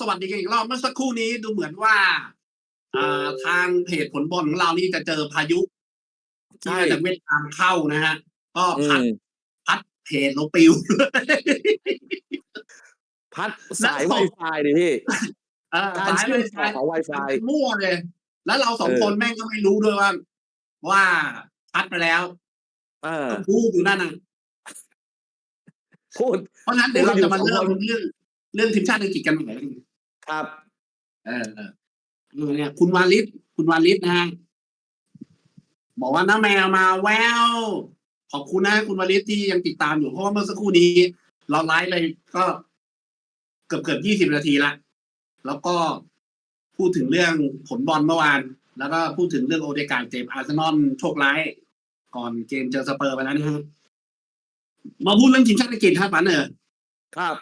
สวัสดีกันอีกรอบเมื่อสักครู่นี้ดูเหมือนว่าอ่าทางเพจผลบอลของเรานี่จะเจอพายุที่มาจากเวียดนามเข้านะฮะ ก็อืพัดมพัดเพจเราปิว พัดสายแล้วส่ง Wi-Fi ดิพี่เออการสายเชื่อมเลยต่อของ Wi-Fi มั่วเลย แล้วเราสองเออคนแม่งก็ไม่รู้ด้วยว่า ว่าพัดไปแล้วเออก็พูดอยู่นั่นน่ะพูดเพราะฉะนั้นเดี๋ยวเราจะมาพูดอยู่เริ่มสองคนเรื่อง เรื่องทีมชาติอังกฤษกันหน่อยครับเออเออเออเนี่ย คุณวาลิศคุณวาลิศนะฮะบอกว่าน้าแมวมาแววขอบคุณนะคุณวาลิศที่ยังติดตามอยู่เพราะว่าเมื่อสักครู่นี้ เราไลฟ์ไปก็ เกือบเกือบยี่สิบนาทีละแล้วก็พูดถึงเรื่องผลบอลเมื่อวาน แล้วก็พูดถึงเรื่องโอเดการ์ดเจ็บอาร์เซนอลโชคร้ายก่อนเกมเจอสเปอร์ไปแล้วนะฮะมาพูดเรื่องทีมชาติอังกฤษครับปันเออครับ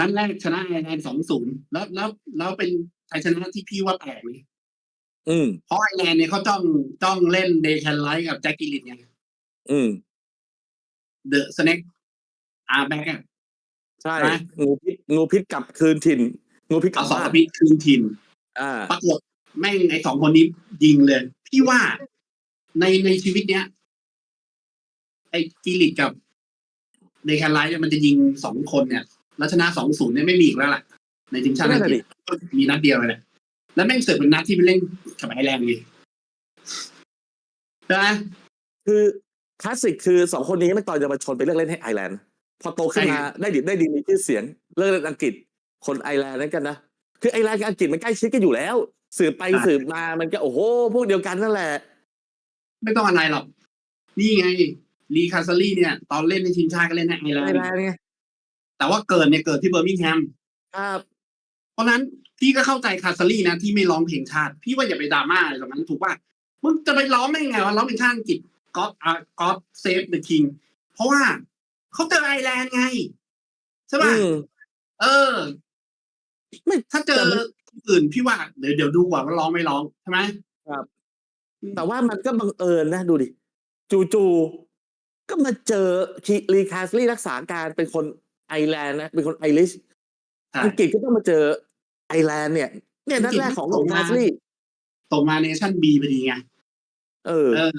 นัดแรกชนะไอร์แลนด์สองศูนย์แล้วแล้วแล้วเป็นชัยชนะที่พี่ว่าแปลกเลยอืมเพราะไอร์แลนด์เนี่ยเขาจ้องจ้องเล่นเดย์แคนไลท์กับแจ็คกิลลิตไงอืมเดอะสเน็กอาร์แบ็กใช่ใช่ไหมงูพิษงูพิษกลับคืนถิ่นงูพิษกลัเอาบสองบ้านพิษคืนถิ่นอ่าปรากฏแม่งไอสองคนนี้ยิงเลย พี่ว่าในในชีวิตเนี้ย ไอกิลลิตกับเดย์แคนไลท์เนี่ยมันจะยิงสองคนเนี่ย แล้วชนะสองศูนย์เนี่ยไม่มีอีกแล้วล่ะ ในทีมชาติอังกฤษมีนัดเดียวเลยแหละแล้วแม่งเสือกเป็นนัดที่ไปเล่นกับไอร์แลนด์ไงใช่ไหมคือคลาสสิกคือสองคนนี้ไม่ตอนเยาวชนไปเลือกเล่นให้ไอร์แลนด์พอโตขึ้นมาได้ดิบได้ดีมีชื่อเสียงเลิกเล่นอังกฤษคนไอร์แลนด์นั่นกันนะคือไอร์แลนด์กับอังกฤษมันใกล้ชิดกันอยู่แล้ว สืบไปสืบมามันก็โอ้โห พวกเดียวกันนั่นแหละ ไม่ต้องอะไรหรอก นี่ไงลีคาซารี่เนี่ย ตอนเล่นในทีมชาติก็เล่นในไอร์แลไอนร์ด์แลนด์ไง แต่ว่าเกิดเนี่ยเกิดที่เบอร์มิงแฮมครับ เพราะฉะนั้นพี่ก็เข้าใจคาซารี่นะที่ไม่ร้องเพลงชาติ พี่ว่าอย่าไปดราม่าอะไรตรงนั้นถูกป่ะมึงจะไปร้องได้ไงว่าร้องเพลงชาติอังกฤษก็อ่าก็เซฟเดอะคิงเพราะว่าเขาเจอไอร์แลนด์ไงใช่ป่ะอืมเออ ไม่ถ้าเจอแต่มันอื่นพี่ว่าเดี๋ยวเดี๋ยวดูว่าว่าร้องไม่ร้องใช่ไหมแต่ว่ามันก็บังเอิญนะดูดิ จูๆก็มาเจอคีรีคาสลี่รักษาการเป็นคน ไอร์แลนด์นะเป็นคนไอริชใช่อังกฤษก็ต้องมาเจอไอร์แลนด์เนี่ย เนี่ยนัดแรกของอังกฤษคาสลี่ตกมาเนชั่นบีพอดีไงเออเออ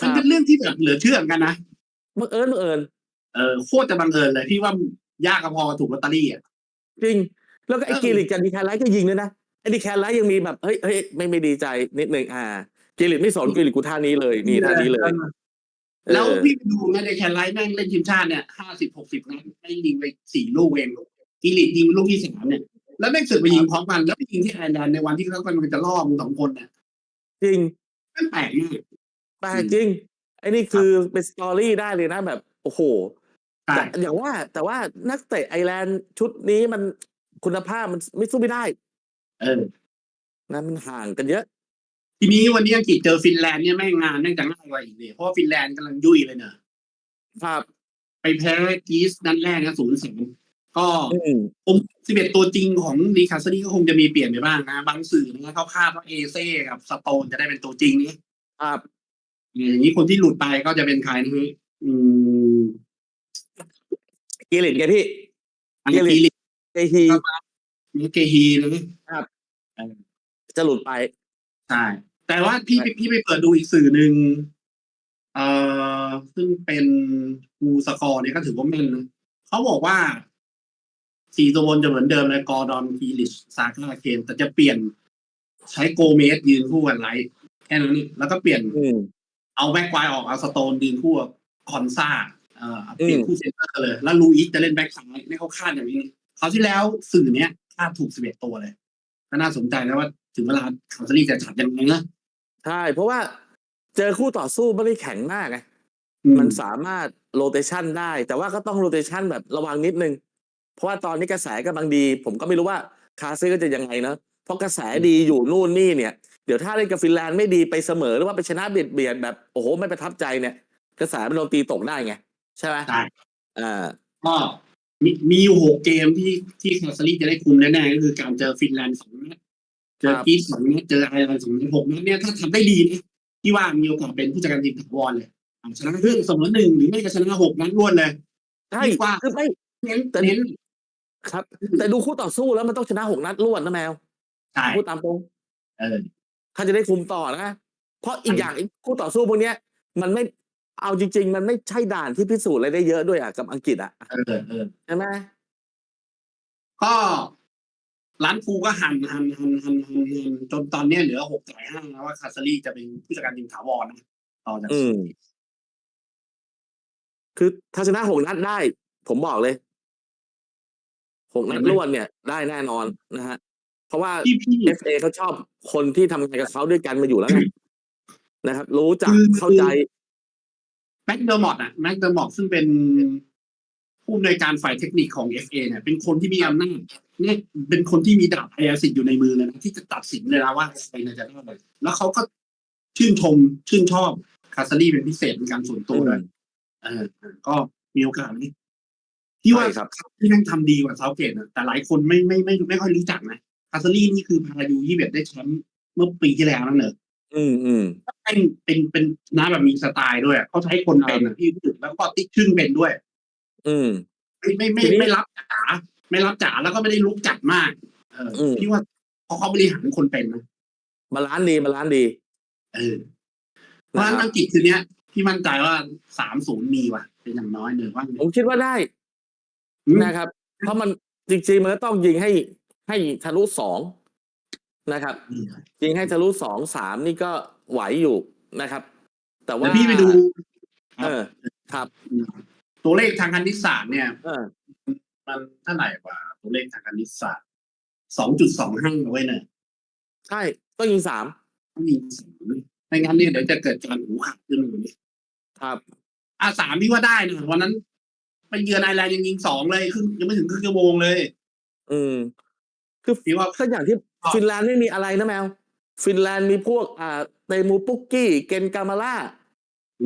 มันเป็นเรื่องที่แบบเหลือเชื่อเหมือนกันนะบังเอิญบังเอิญเออโคตรจะบังเอิญเลยพี่ว่ายากกับพอถูกลอตเตอรี่อะจริง แล้วก็ไอ้เออกิริกกับดีแคนไลท์ก็ยิงด้วยนะไอ้ดีแคนไลท์ยังมีแบบเฮ้ยเฮ้ยไม่ไม่ดีใจนิดนึงอ่ากิริกไม่สนกิริกกูท่านี้เลย นี่ท่านี้เลย แล้วเออพี่ไปดูไงในแคนไลท์แม่งเล่นทีมชาติเนี่ยห้าสิบหกสิบนัดแม่งยิงไปสี่ลูกเองกิลิตยิงลูกที่สามเนี่ยแล้วแม่งเสือกไปยิงพร้อมกันแล้วไปยิงที่ไอร์แลนด์ในวันที่เขากำลังจะล่อมึงสองคนเนี่ยจริงแม่งแปลกมากแปลกจริงไอ้นี่คือเป็นสตอรี่ได้เลยนะแบบ โอ้โหใช่แต่อย่างว่า แต่ว่านักเตะไอร์แลนด์ชุดนี้มันคุณภาพมันไม่สู้ไม่ได้ เออนะมันห่างกันเยอะ ทีนี้วันนี้อังกฤษเจอฟินแลนด์เนี่ยแม่งงานแม่งจะง่ายกว่าอีกเนี่ยเพราะว่าฟินแลนด์กำลังยุ่ยเลยเนอะครับไปแพ้กรีซนัดแรกนะศูนย์สามก็อืมผมสิบเอ็ดตัวจริงของลีคาสนี่ก็คงจะมีเปลี่ยนไปบ้างนะ บางสื่อนะเขาคาดว่าเอเซ่กับสโตนจะได้เป็นตัวจริงนี่ครับอย่างนี้คนที่หลุดไปก็จะเป็นใครนะฮะอืมกิริกไงพี่อันนี้กีลิเอฮีมีเกฮีนะครับจะหลุดไปใช่ แต่ว่าพี่พี่พี่ไปเปิดดูอีกสื่อหนึ่งเอ่อซึ่งเป็นกูสกอร์เนี่ยก็ถือว่าแม่นนะเขาบอกว่าสี่ตัวบนจะเหมือนเดิมเลยกอร์ดอนกีลิชซาคาเคนแต่จะเปลี่ยนใช้โกเมสยืนคู่กันไลท์แค่นั้นนี่แล้วก็เปลี่ยนอืมเอาแบ็กไวออกเอาสโตนยืนคู่กับคอนซ่าเอ่อเปลี่ยนอืมคู่เซนเตอร์เลย แล้วลูอิสจะเล่นแบ็กซ้ายนี่เขาคาดอย่างนี้เขาวที่แล้วสื่อเนี้ยคาดถูกสิบเอ็ดตัวเลยก็น่าสนใจนะว่าถึงเวลาคาร์ซารีจะจัดยังไงนะ ใช่ เพราะว่าเจอคู่ต่อสู้ไม่ได้แข็งมากไงอืมันสามารถโรเตชันได้ แต่ว่าก็ต้องโรเตชันแบบระวังนิดนึง เพราะว่าตอนนี้กระแสกำลังดี ผมก็ไม่รู้ว่าคาเซ่ก็จะยังไงนะเพราะกระแสดีอยู่นู่นนี่เนี่ย เดี๋ยวถ้าเล่นกับฟินแลนด์ไม่ดีไปเสมอหรือว่าไปชนะเบียดเบียดแบบโอ้โหไม่ประทับใจเนี่ย กระแสมันโดนตีตกได้ไงใช่ไหมใช่อ่าก็มีมีอยู่หกเกมที่ที่คาร์ซารีจะได้คุมแน่ๆก็คือการเจอฟินแลนด์สองนัด เจอครับกรีซสองนัดเจอไอร์แลนด์สองนัดหกนัดเนี่ยถ้าทำได้ดีนะที่ว่ามีโอกาสเป็นผู้จัดการทีมถาวรเลยอ่าชนะเรื่องเสมอหนึ่งหรือไม่ก็ชนะหกนัดรวดเลยใช่ดีกว่าคือไม่เน้นแต่เน้นครับ แต่ดูคู่ต่อสู้แล้วมันต้องชนะหกนัดรวดนะแมวใช่พูดตามตรงเออถ้าจะได้คุมต่อนะ เพราะอีกอย่างไอ้คู่ต่อสู้พวกเนี้ย มันไม่เอาจริง ๆ มันไม่ใช่ด่านที่พิสูจน์อะไรได้เยอะด้วยอะกับอังกฤษอะเออเออใช่ไหมก็ ร้านฟูก็หันหันหันหันหันหันจนตอนเนี้ยเหลือหกจ่ายห้าแล้วว่าคาซารีจะเป็นผู้จัดการทีมถาวรนะต่อจากอืมคือถ้าชนะหกนัดได้ ผมบอกเลยหกนัดรวดเนี่ย ได้แน่นอนนะฮะ เพราะว่าพี่พี่ FA เขาชอบคนที่ทำงานกับเขาด้วยกันมาอยู่แล้วไงนะครับ รู้จักคือเข้าใจแม็กเดอร์มอตอะแม็กเดอร์มอตซึ่งเป็น ผู้อำนวยการฝ่ายเทคนิคของ FA เนี่ยเป็นคนที่มีอำนาจเนี่ยเป็นคนที่มีดาบพยาสิทธิ์อยู่ในมือเลยนะที่จะตัดสินเลยนะว่าใครน่าจะได้เลยแล้วเขาก็ชื่นชมชื่นชอบคาซารีเป็นพิเศษเป็นการส่วนตัวด้วยเออก็มีโอกาสนี้ที่ว่าใช่ครับที่แม่งทำดีกว่าเซาเกตนะแต่หลายคนไม่ไม่ไม่ไม่ค่อยรู้จักนะคาซารีนี่คือพายูยี่เบ็ดได้แชมป์เมื่อปีที่แล้วนั่นเนอะอืมอืมแม่งเป็นเป็นน้าแบบมีสไตล์ด้วยเขาใช้คนเป็นอะพี่พูดแล้วก็ติ๊กชึ่งเป็นด้วย อืม ไม่ไม่ไม่ทีนี้ไม่รับจ๋าไม่รับจ๋าแล้วก็ไม่ได้ลุกจัดมาก เอออมพี่ว่าเพราะเขาบริหารคนเป็นนะบาลานซ์ดีบาลานซ์ดี เออเพราะฉะนะนั้นครับอังกฤษคืนเนี้ยพี่มั่นใจว่าสามศูนย์มีว่ะ เป็นอย่างน้อยหนึ่งว่าผมคิดว่าได้อืมนะครับ เพราะมันจริงๆมันก็ต้องยิงให้ให้ทะลุสองนะครับ ยิงให้ทะลุสองสามนี่ก็ไหวอยู่นะครับ แต่ว่าแล้วพี่ไปดู เออ ครับ ตัวเลขทางคณิตศาสตร์เนี่ยเออมันเท่าไหร่กว่าตัวเลขทางคณิตศาสตร์สองจุดสองห้าไว้เนี่ยใช่ต้องยิงสามต้องมีศูนย์ไม่งั้นเนี่ยเดี๋ยวจะเกิดการหูขาดขึ้นมาเนี่ยครับอะสามพี่ว่าได้นะวันนั้นไปเยือนไอร์แลนด์ยังยิงสองเลยครึ่งยังไม่ถึงครึ่งชั่วโมงเลย อืม คือพี่ว่าก็อย่างที่ครับฟินแลนด์ไม่มีอะไรนะแมว ฟินแลนด์มีพวก อ่าเตมูปุกกี้ เกนกามาล่า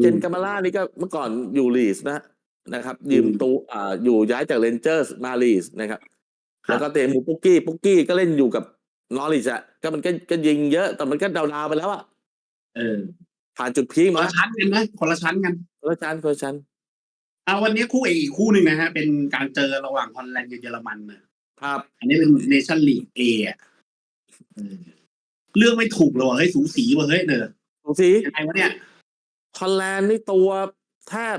เกนกามาล่านี่ก็เมื่อก่อนอยู่ลีสนะ นะครับยืมตูอ่าอยู่ย้ายจากเรนเจอร์สมาลีสนะครับ แล้วก็เตมูปุกกี้ปุกกี้ก็เล่นอยู่กับนอริชอะก็มันก็ก็ยิงเยอะแต่มันก็ดาวๆไปแล้วอะเออผ่านจุดพีคคนมาละชั้นกันนะคนละชั้นกันคนละชั้นคนละชั้นอะวันนี้คู่เอกอีกคู่หนึ่งนะฮะ เป็นการเจอระหว่างฮอลแลนด์กับเยอรมันนะครับ อันนี้เป็นเนชั่นลีกเอะเออเรื่องไม่ถูกเลยว่ะเฮ้ยสูสีว่ะเฮ้ยเนอะดูสิยังไงวะเนี่ยฮอลแลนด์นี่ตัวแทบ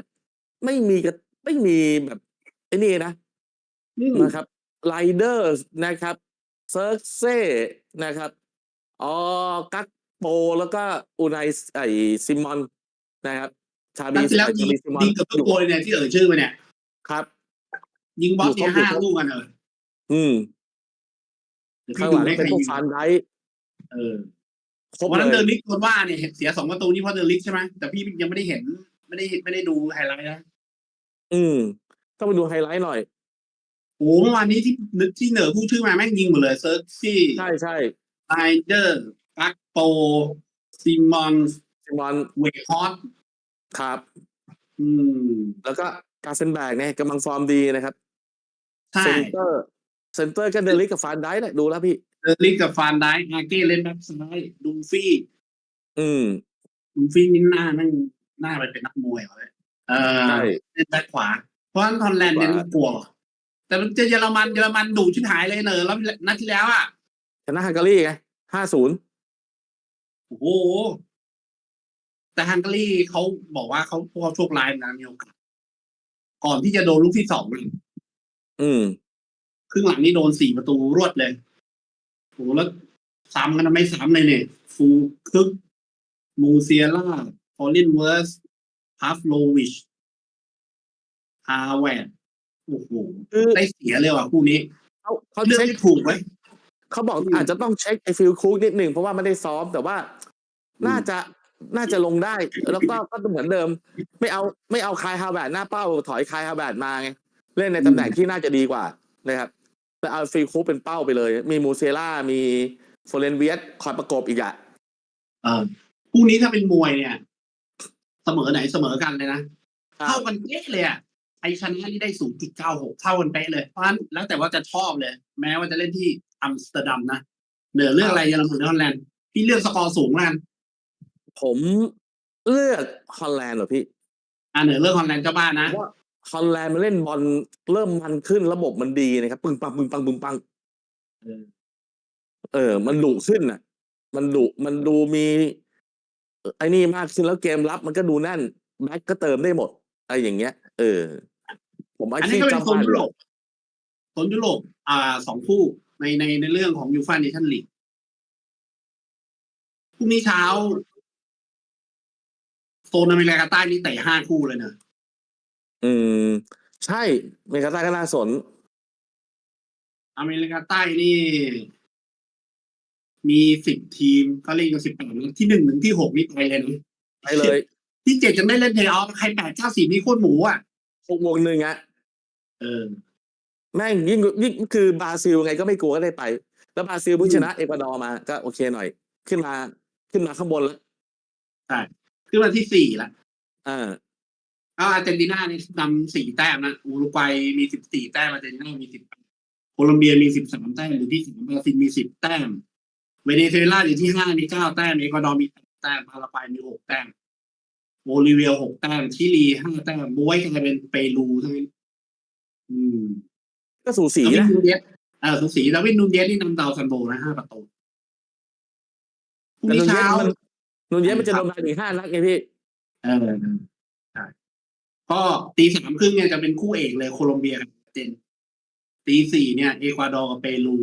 ไม่มีกับไม่มีแบบไอ้นี่นะอืมนะครับไลเดอร์นะครับเซิร์กเซ่นะครับออกักโปแล้วก็อูไนไอซิมอนนะครับ ชานับีดที่แล้วชายิงบีซิมอนยิงเกับทุกโกลเลยเนี่ยที่เอ่ยชื่อมาเนี่ยครับ ยิงบล็อกอยู่เนี่ยครบห้าอยู่ครบลูกกันเอออืมเดี๋ยวข้าพี่งหดูลังได้เป็นใครพวกยิงฟานไดเออครบวันนั้นเลเดิยนลิกคนว่าเนี่ยเสียสองประตูนี่เพราะเดินลิกใช่ไหมแต่พี่ยังไม่ได้เห็น ไม่ได้ไม่ได้ดูไฮไลท์นะ อืมต้องไปดูไฮไลท์หน่อยโอ้เมื่อวานนี้ที่นึกที่เหนือผู้ชื่อมาแม่งยิงหมดเลยเซิร์ฟซี่ใช่ใช่ไลเดอร์ปักโปซิมอนซิมอนเวคฮอตครับ อืม แล้วก็การเซนแบกเนี่ยกำลังฟอร์มดีนะครับใช่เซนเตอร์เซนเตอร์ก็เดลิกกับฟานไดเนี่ยดูแล้วพี่เดอลิกกับฟานได้อาเก้เล่นแบ็คซ้ายดูฟี่ อืมดูฟี่นี่หน้านั่งหน้าไปเป็นนักมวยเลย เออใช่เล่นแบ็คขวา เพราะฉะนั้นฮอลแลนด์เนี่ยขวาน่ากลัว แต่มันเจอเยอรมันเยอรมันดูชิบหายเลยเนอะแล้วนัดที่แล้วอะชนะฮังการีไงห้าศูนย์โอ้โหแต่ฮังการีเขาบอกว่าเขาพวกเขาโชคร้ายนะมีโอกาสก่อนที่จะโดนลูกที่สองเนี่ยอืมครึ่งหลังนี่โดนสี่ประตูรวดเลยโอ้โหแล้วซ้ำกันทำไมซ้ำเลยเนี่ย ฟูคึก มูเซียล่าพอลินเวิร์ส พาฟโลวิชฮาแวร์ดโอ้โหคือได้เสียเลยว่ะคู่นี้เขาเขาเลือกเช็คไม่ถูกไว้ยเขาบอกอืมอาจจะต้องเช็คไอฟิลคุกนิดหนึ่งเพราะว่าไม่ได้ซ้อมแต่ว่าอืมน่าจะน่าจะลงได้ แล้วก็ก็เหมือนเดิม ไม่เอาไม่เอาคายฮาแบดหน้าเป้า ถอยคายฮาแบดมาไงเล่นในตำแหน่งที่น่าจะดีกว่านะครับแต่เอาฟิลคุกเป็นเป้าไปเลย มีมูเซล่ามีโฟเรนเวียสคอยประกบอีกอะเออคู่นี้ถ้าเป็นมวยเนี่ย เสมอไหนเสมอกันเลยนะครับเท่ากันเป๊ะเลยอะไอชนะนี่ได้ศูนย์จุดเก้าหกเท่ากันเป๊ะเลยเพราะฉะนั้นแล้วแต่ว่าจะชอบเลย แม้ว่าจะเล่นที่อัมสเตอร์ดัมนะเหนือเรื่องอะไรเยอรมันหรือฮอลแลนด์พี่เลือกสกอร์สูงแล้วกันผมเลือกฮอลแลนด์เหรอพี่อ่าเหนือเรื่องฮอลแลนด์เจ้าบ้านเพนะราะว่าฮอลแลนด์มันเล่นบอลเริ่มมันขึ้นระบบมันดีนะครับปึ้งปังปึ้งปังปึ้งปังเออเออมันดุขึ้นอะ มันดุมันดูมี ไอ้นี่มากขึ้นแล้วเกมรับมันก็ดูแน่นแบ็คก็เติมได้หมดอะไรอย่างเงี้ย เออ ผมว่าอันนี้ที่ก็เป็นเจ้าโซนบ้านยุโรปโซนยุโรปอ่าสองคู่ในในในเรื่องของยูฟ่าเนชั่นลีกพรุ่งนี้เช้าโซนอเมริกาใต้นี่เตะห้าคู่เลยนะอืม ใช่เมกาต้าก็น่าสน อเมริกาใต้นี่ มีสิบทีมก็เล่นกันสิบแปดที่หนึ่งถึงที่หกนี่ไปเลยนะไปเลย ที่เจ็ดจะไม่เล่นเพลย์ออฟใครแปดเก้าสี่นี่โคตรหมูอะหกวงหนึ่งอะเออแม่งยิ่งยิ่งคือบราซิลไงก็ไม่กลัวก็ได้ไป แล้วบราซิลเพิ่งอืมชนะเอกวาดอร์มาก็โอเคหน่อย ขึ้นมาขึ้นมาข้างบนแล้วขึ้นมาที่สี่ละอ่าก็อาร์เจนตินานี่นำสี่แต้มนะอุรุกวัยมีสิบสี่แต้มอาร์เจนตินามีสิบโคลอมเบียมีสิบสามแต้มอยู่ที่สามบราซิลมีสิบแต้ม เวเนซุเอลาอยู่ที่ห้ามีเก้าแต้มเอกวาดอร์มีแปดแต้มพารากวัยมีหกแต้มโบลิเวียหกแต้มชิลีห้าแต้มบวยกลายเป็นเปรูทั้งนั้นอืม ก็สูสีดาวินนะนูเดสเออสุสีดาวินนูเดสนี่นำดาวซันโบนะห้าประตูพรุ่งแต่นี้นูนเยเช้าสมันนูนเยสมันจะครัโดบนมาถึงห้านัดไงพี่เออใช่ก็ตีสามครึ่งเนี่ยจะเป็นคู่เอกเลยโคลอมเบียกับอาร์เจนตีสี่เนี่ย เอกวาดอร์กับเปรู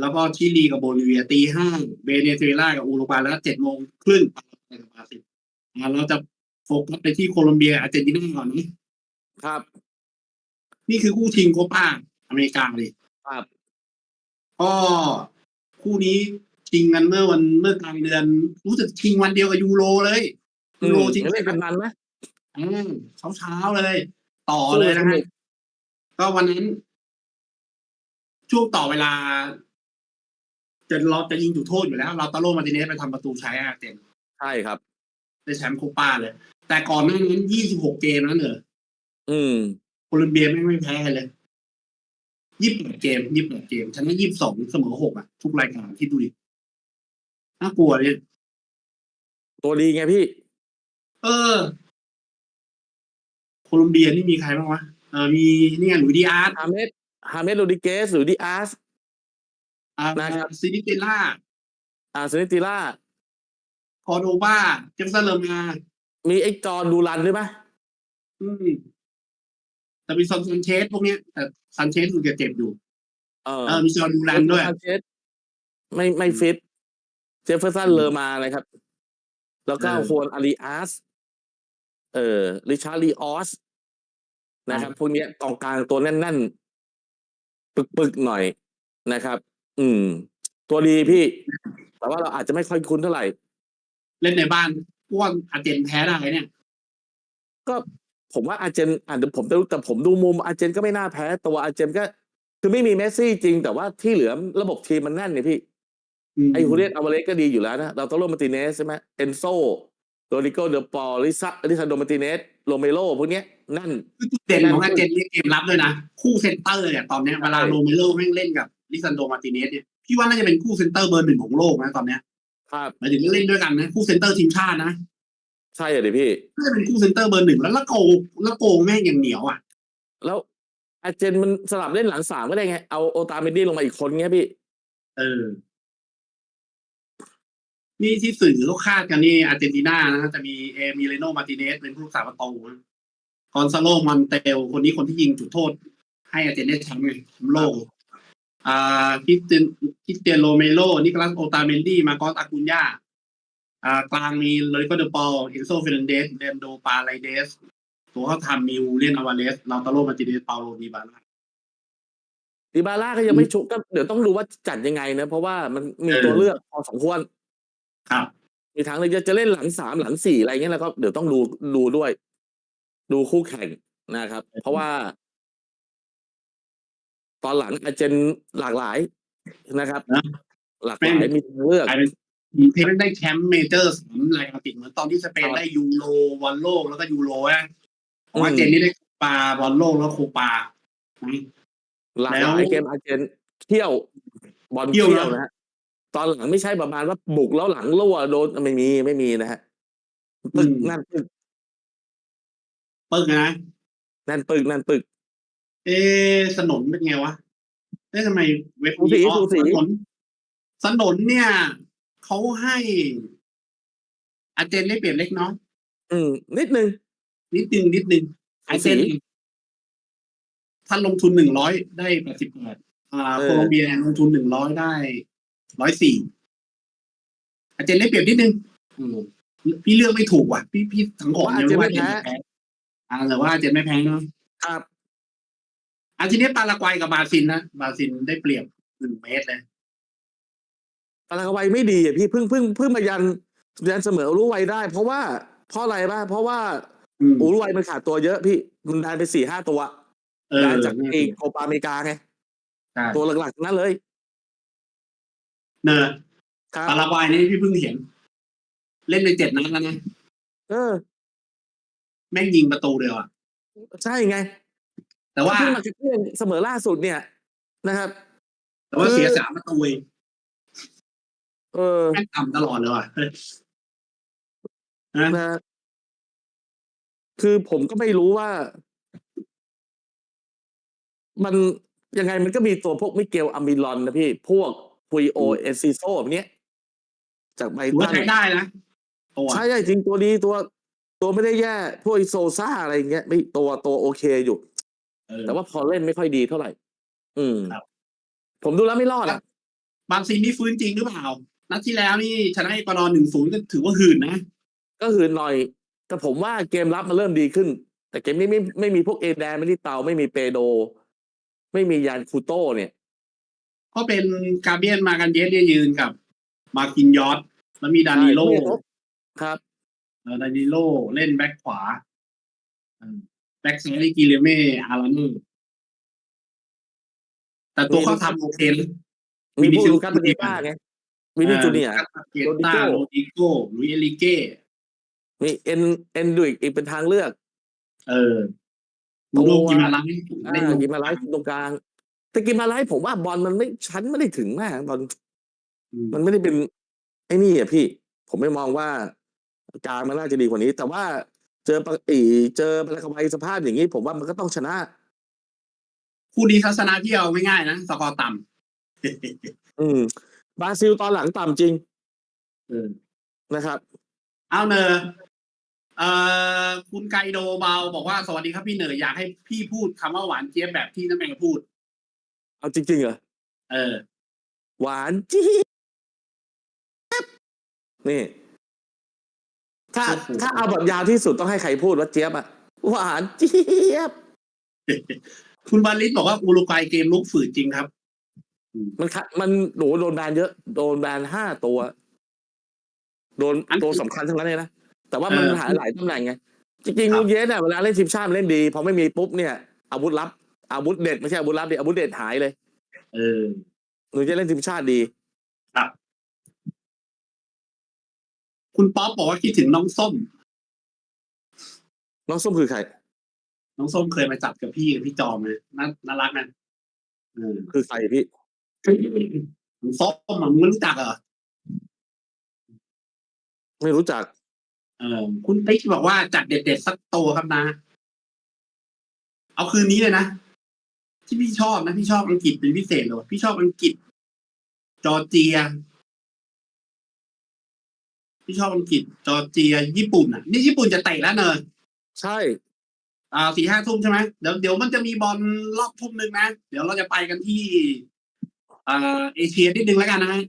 แล้วก็ชิลีกับโบลิเวียตีห้าเวเนซุเอลากับอุรุกวัยแล้วก็เจ็ดโมงครึ่งปารากับบราซิลอ่าเราจะโฟกัสไปที่โคลอมเบียอาร์เจนตินาก่อนนะครับ นี่คือคู่ชิงโคปาอเมริกาเลยครับก็คู่นี้ชิงกันเมื่อวันเมื่อกลางเดือน รู้สึกชิงวันเดียวกับยูโรเลยอืยูมโรชิงเล่นกันมันไหมเช้าเช้าๆเลย ต่อเลยนะสู้ฮะสนุกก็วันนั้นช่วงต่อเวลา จะเราจะยิงจุดโทษอยู่แล้วเราตาโลมาร์ติเนสไปทำประตูใช้อาร์เจนใช่ครับได้แชมป์โคปาเลย แต่ก่อนหน้านั้นยี่สิบหกเกมนั้นเหรออืมโคลอมเบียไม่ไม่แพ้ใครเลยยี่สิบแปดเกมยี่สิบแปดเกมชนะยี่สิบสองเสมอหกอะ ทุกรายการที่ดูดิน่ากลัวเนี่ยตัวดีไงพี่ เออ โคลอมเบียนี่มีใครบ้างวะเออมีนี่ไงหลุยส์ดีอาร์ตฮาเมสฮาเมสโรดิเกสหรือดิอาร์ส อ่านะครับ ซินิเตล่าอาร์เซนิติล่า คอร์โดบาเจมสันเลอร์มามีไอ้จอร์นดูรันด้วยไหมอืมแต่มีซอนซันเชสพวกเนี้ยแต่ซันเชสคือจะเจ็บอยู่เออเออมีจอร์ดูแลนด้วย ซานเชสไม่ไม่ฟิต เจฟเฟอร์สันเลอมานะครับ แล้วก็เออ โฮวนอาริอาส เอ่อริชาร์ลีออส นะครับ พวกเนี้ยกองกลางตัวแน่น ๆ ปึก ๆ หน่อยนะครับ อืม ตัวดีพี่ แต่ว่าเราอาจจะไม่ค่อยคุ้นเท่าไหร่ เล่นในบ้านพวกอาร์เจนแพ้ได้เนี่ย ก็ผมว่าอาร์เจนอ่านผมแต่แต่ผมดูมุมอาร์เจนก็ไม่น่าแพ้ ตัวอาร์เจนก็ คือไม่มีเมสซี่จริง แต่ว่าที่เหลือระบบทีมมันแน่นเนี่ยพี่มไอฮูเรียนอเวเลสก็ดีอยู่แล้วนะ เราต้องโรมาร์ติเนสใช่ไหมเอนโซโรดิโกเดอปอลลิซาลิซาโดมาร์ติเนสโรเมโลพวกเนี้ยนั่นคือจุดเด่นของอาร์เจนนี่เกมรับด้วยนะ คู่เซนเตอร์เนี่ยตอนเนี้ยเวลาใช่โรเมโลแม่งเล่นกับ ลิซันโดมาร์ติเนสเนี่ยพี่ว่าน่าจะเป็นคู่เซนเตอร์เบอร์หนึ่งของโลกนะตอนเนี้ยครับหมายถึงว่าเล่นด้วยกันนะ คู่เซนเตอร์ทีมชาตินะ ใช่อะดิพี่น่าจะเป็นคู่เซนเตอร์เบอร์หนึ่งแล้วละโกงละโกงแม่งอย่างเหนียวอะ แล้วอาร์เจนมันสลับเล่นหลังสามก็ได้ไง เอาโอตาเมนดี้ลงมาอีกคนเงี้ยพี่ เออ นี่ที่สื่อเขาคาดกันนี่อาร์เจนตินานะจะมีเอมิเลโนมาร์ติเนสเป็นผู้รักษาประตูนะคอนซาโลมอนเตลคนนี้คนที่ยิงจุดโทษ ให้อาร์เจนได้แชมป์ไงแชมป์โลก อ่าคริสเตียนคริสเตียนโรเมโลนิโคลัสโอตาเมนดี้มาโกอสอากุนยาอ่ากลางมีเลโกเดปอลเอนโซเฟรนเดสเดนโดปาไลเดส ตัวเขาทำมิวเลียนอวาเลสลาตาโลมาร์ติเนสเปาโลดีบาร่าดิบาร่าก็ยังไม่ชุกก็เดี๋ยวต้องดูว่าจัดยังไงนะ เพราะว่ามันมีเออตัวเลือกพอสมควรครับมีทางเลยจะจะเล่นหลังสามหลังสี่อะไรเงี้ยแล้วก็เดี๋ยวต้องดูดูด้วย ดูคู่แข่งนะครับ เพราะว่า ตอนหลังอาร์เจนหลากหลายนะครับนะหลากหลายมีทางเลือกกลายเป็นทีมที่ได้แชมป์เมเจอร์สามรายการติดเหมือนตอนที่สเปนครับได้ยูโรบอลโลกแล้วก็ยูโรอะของอืมอาร์เจนนี่ได้ปาบอลโลกแล้วโคปาหลากแล้หวลายเกมอาร์เจนเที่ยวบอลเที่เที่ยยววนะนะฮะตอนหลังไม่ใช่ประมาณว่าบุกแล้วหลังรั่วโดนไม่มีไม่มีนะฮะปึกนั่นปึกปึ้งนะแน่นปึกแน่นปึก เอะสนนเป็นไงวะเอ๊ะทำไมเว็บสูสีนี้อ๋อสูสีสนนสนนเนี่ยเขาให้อาเจนได้เปรียบเล็กน้อยอืม นิดนึง นิดนึงนิดนึงอาเจนสูสีท่านลงทุนหนึ่งร้อยได้แปดสิบแปดอ่าเออ โคลอมเบียลงทุนหนึ่งร้อยได้ร้อยสี่อาเจนได้เปรียบนิดนึงอืมพี่เลือกไม่ถูกว่ะ พี่พี่สังหรณ์ยังว่าอาเจนไม่แพ้อ่าแต่ว่าอาเจนไม่แพ้เนาะ ครับ อันทีนี้ปารากวัยกับบราซิลนะบราซิลได้เปรียบหนึ่งเมตรเลยปารากวัยไม่ดีอะพี่เพิ่งเพิ่งเพิ่งมายันยันเสมออุรุกวัยได้ เพราะว่าเพราะอะไรบ้างเพราะว่าอืมอุรุกวัยมันขาดตัวเยอะพี่มันได้ไปสี่ห้าตัวเออได้จากไอีโคปาอเมริกาไงใช่ตัวหลักๆทั้งนั้นเลยเนอะครับปารากวัยนี่พี่เพิ่งเห็น เล่นในเจ็ดนัดแล้วนะเออ แม่งยิงประตูเดียวอะใช่ไง แต่ว่าเพิ่งมาเพื่อนเสมอล่าสุดเนี่ยนะครับ แต่ว่าคือเสียสามประตูเองเออแม่งต่ำตลอดเลยว่ะเฮ้ยนะนะคือผมก็ไม่รู้ว่า มันยังไงมันก็มีตัวพวกมิเกลอามิลอนนะพี่ พวกพุยโอเอซิโซแบบเนี้ย จากไบถือว่าตันใช้ได้นะตัวใช่ใช่จริงตัวดีตัว ตัวไม่ได้แย่ พวกไอโซซ่าอะไรอย่างเงี้ยไม่ตัวตัวโอเคอยู่เออ แต่ว่าพอเล่นไม่ค่อยดีเท่าไหร่ อืมครับผมดูแล้วไม่รอดอะ บางซีนนี่ฟื้นจริงหรือเปล่า นัดที่แล้วนี่ชนะเอกวาดอร์หนึ่งศูนย์ก็ถือว่าหื่นนะ ก็คือหน่อย แต่ผมว่าเกมรับมันเริ่มดีขึ้น แต่เกมนี้ไม่ไม่มีพวกเอแดนไม่ได้เตาไม่มีเปโด ไม่มียานคูโต้เนี่ย ก็เป็นกาเบียนมากันเยสเนี่ยยืนกับ มาคินยอสแล้วมีดานิโลใช่ไม่ครบครับเออดานิโลเล่นแบ็คขวาเออ แบ็คซ้ายนี่กิเลเม่อารานีแต่ตัวเขาทำโอเคนะมีพวกวินิซิอุสลูกัสเปเนต้าไงวินิจูเนียร์เกียต้าโรดิโก้ลุยเอลิเก้มีเอ็นเอ็นดูอีกอีกเป็นทางเลือก เออมูโดกิมาลังอ่ากิมาไลฟ์ตรงกลาง แต่กิมาไลฟ์ผมว่าบอลมันไม่ชั้นไม่ได้ถึงมากบอลอืมมันไม่ได้เป็นไอ้นี่อะพี่ ผมไม่มองว่ากลางมันน่าจะดีกว่านี้ แต่ว่า เจอปะอีเจอปรากวัยสภาพอย่างนี้ ผมว่ามันก็ต้องชนะคู่นี้ทัศนะที่เอาไม่ง่ายนะสกอร์ต่ำอืมบราซิลตอนหลังต่ำจริงเออนะครับ เอาเนอเอ่อคุณไกโดเบาบอกว่าสวัสดีครับพี่เนออยากให้พี่พูดคำว่าหวานเจี๊ยบแบบที่น้ำแมงพูด เอาจริงๆเหรอเออ หวานเจี๊ยบนี่ ถ้าโอ้โหถ้าเอาแบบยาวที่สุดต้องให้ใครพูดว่าเจี๊ยบอะหวานเจี๊ยบ คุณบาลิสบอกว่าอุรุกวัยเกมลุกฝืดจริงครับ มันคัดมันโดนโดนแบนเยอะ โดนแบนห้าตัว โดนอันตัวสำคัญทั้งนั้นเลยนะ แต่ว่ามันเออหายหลายตำแหน่งไง จริงคๆรับนูเยสเนี่ยเวลาเล่นทีมชาติมันเล่นดีพอไม่มีปุ๊บเนี่ยอาวุธลับอาวุธเด็ดไม่ใช่อาวุธลับดิอาวุธเด็ดหายเลย เออนูเยสเล่นทีมชาติดี ครับ คุณป๊อปบอกว่าคิดถึงน้องส้ม น้องส้มคือใคร น้องส้มเคยมาจับกับพี่กับพี่จอมนะน่าน่ารักนะเออคือใครพี่น้องส้มอะมึงไม่รู้จักเหรอไม่รู้จัก เออคุณติ๊กบอกว่าจัดเด็ดๆสักตัวครับนะ เอาคืนนี้เลยนะที่พี่ชอบนะพี่ชอบอังกฤษเป็นพิเศษเลยพี่ชอบอังกฤษ จอร์เจีย พี่ชอบอังกฤษจอร์เจีย ญี่ปุ่นอะ นี่ญี่ปุ่นจะเตะแล้วเนอะใช่อ่าสี่ห้าทุ่มใช่ไหมเดี๋ยวเดี๋ยวมันจะมีบอลรอบทุ่มหนึ่งนะ เดี๋ยวเราจะไปกันที่อ่าเอเชียนิดนึงแล้วกันนะฮะ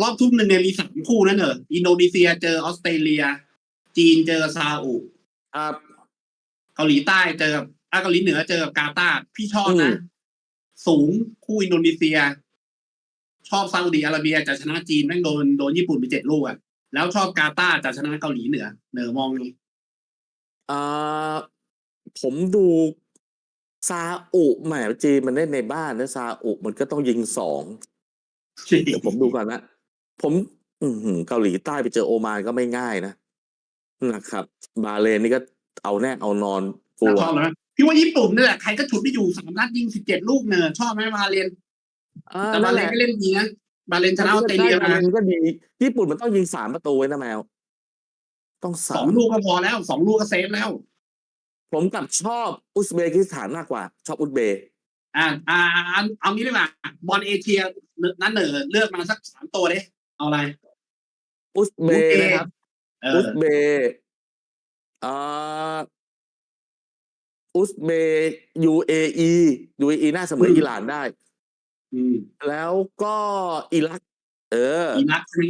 รอบทุ่มหนึ่งเนี่ยมีสามคู่นั่นเนอะอินโดนีเซียเจอออสเตรเลีย จีนเจอซาอุครับเกาหลีใต้เจอกับอะเกาหลีเหนือเจอกับกาตาร์พี่ชอบอืนะมสูงคู่อินโดนีเซีย ชอบซาอุดิอาระเบียจะชนะจีนแม่งโดนโดนญี่ปุ่นไปเจ็ดลูกอะแล้วชอบกาตาร์จะชนะเกาหลีเหนือ เหนือมองไงอ่าผมดูซาอุแหมจีนมันเล่นในบ้านนะซาอุมันก็ต้องยิงสองเดี๋ยวผมดูก่อนนะผม อือหือเกาหลีใต้ไปเจอโอมานก็ไม่ง่ายนะนะครับ บาห์เรนนี่ก็เอาแน่เอานอนกลัวชอบไหมพี่ว่าญี่ปุ่นนี่แหละใครก็ฉุดไม่อยู่สามนัดยิงสิบเจ็ดลูกเนอะชอบไหมบาเลนอ่า แต่บานั่นเลแหนละก็เล่นดีนะบาเลนชนะออสเตรเลียได้บามาห์รนก็ดีญี่ปุ่นมันต้องยิงสามประตูไว้นะแมว ต้องสสาองมลูกก็พอแล้วสองลูกก็เซฟแล้ว ผมกลับชอบอุซเบกิสถานมากกว่า ชอบอุซเบย์อ่าอ่าอ่าเอางี้ดีกว่าบอลเอเชียนั้นเหนอเลือกมาสักสามตัวเลยเอาอะไร อุซเบย์นะครับเออุอซเบย์อ่าอุซเบย์ UAE UAE น่าเสมออิหร่านได้อืม แล้วก็อิรัก เอออีนักใช่ไหม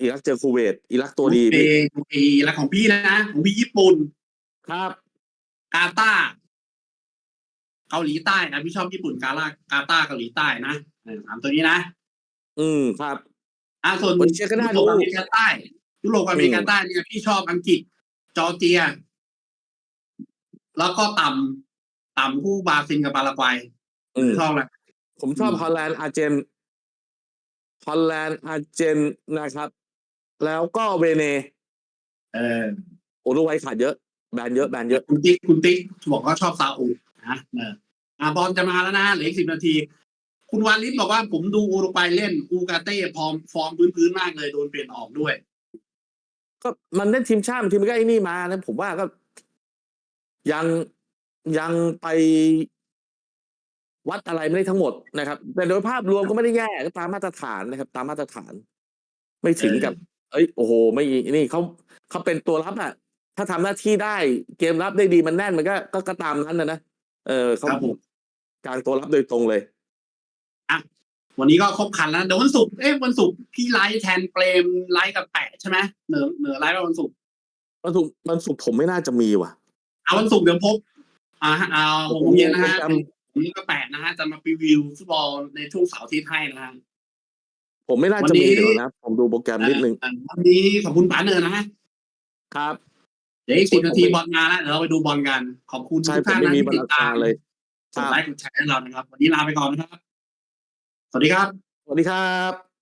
อิรักเจอคูเวตอิรักตัวดีเอพี่เอแล้วของพี่นะของพี่ญี่ปุ่น ครับ กาตาร์เกาหลีใต้นะพี่ชอบญี่ปุ่นกาลากาตาร์เกาหลีใต้นะเออสามตัวนี้นะ อืมครับ อ่าส่วนคนเชียร์ก็น่าดูยุโรปอเมริกาใต้ยุโรปอเมริกาใต้เนี่ยพี่ชอบอังกฤษ จอร์เจีย แล้วก็ต่ำต่ำคู่บราซิลกับบารากวัยอืมชอบอะไร ผมชอบอืมฮอลแลนด์อาร์เจนฮอลแลนด์อาร์เจนนะครับ แล้วก็เวเนเออโอ้ลูกไว้ขาดเยอะ แบนเยอะแบนเยอะ คุณติ๊กคุณติ๊กบอกว่าชอบซาอุนะเอออ่าบอลจะมาแล้วนะเหลืออีกสิบนาที คุณวาลิศบอกว่าผมดูอุรุกวัยเล่นอูกาเต้พร้อมฟอร์มพื้นๆมากเลยโดนเปลี่ยนออกด้วย ก็มันเล่นทีมชาติมันทีมมันก็ไอ้นี่มานะผมว่าก็ยังยังไป วัดอะไรไม่ได้ทั้งหมดนะครับ แต่โดยภาพรวมก็ไม่ได้แย่ก็ตามมาตรฐานนะครับ ตามมาตรฐาน ไม่ถึงกับ เอ้ยโอ้โห ไม่นี่เขาเขาเป็นตัวรับอะถ้าทำหน้าที่ได้เกมรับได้ดีมันแน่นมันก็ก็ก็ตามนั้นนะนะเออเขาครับผมกลางตัวรับโดยตรงเลยวันนี้ก็ครบคันแล้วเดี๋ยววันศุกร์เอ๊ะวันศุกร์พี่ไลฟ์แทนเปรมไลฟ์กับแปะใช่ไหมเหนือเหนือไลฟ์วันศุกร์มันสุกร์มันสุกร์ผมไม่น่าจะมีว่ะเอาวันศุกร์เดี๋ยวพบอ่าฮะเอาหกโมงเย็นนะฮะ โปรแกรมผมนี่ก็แปดนะฮะจะมาพรีวิวฟุตบอลในช่วงเสาร์อาทิตย์ให้นะฮะผมไม่น่าวันจะนี้มีเดี๋ยวนะ ผมดูโปรแกรมนิดนึงอ่าวันนี้ขอบคุณป๋าเนินนะฮะครับ เดี๋ยวอีกสิบผมนาทีไม่บอลมาแล้วเดี๋ยวเราไปดูบอลกัน ขอบคุณใช่ทุกผมท่านไม่นะมีที่บรติรดตามณาเลยคกดรับไลค์กดแชร์ให้เรานะครับ วันนี้ลาไปก่อนนะครับ สวัสดีครับ สวัสดีครับ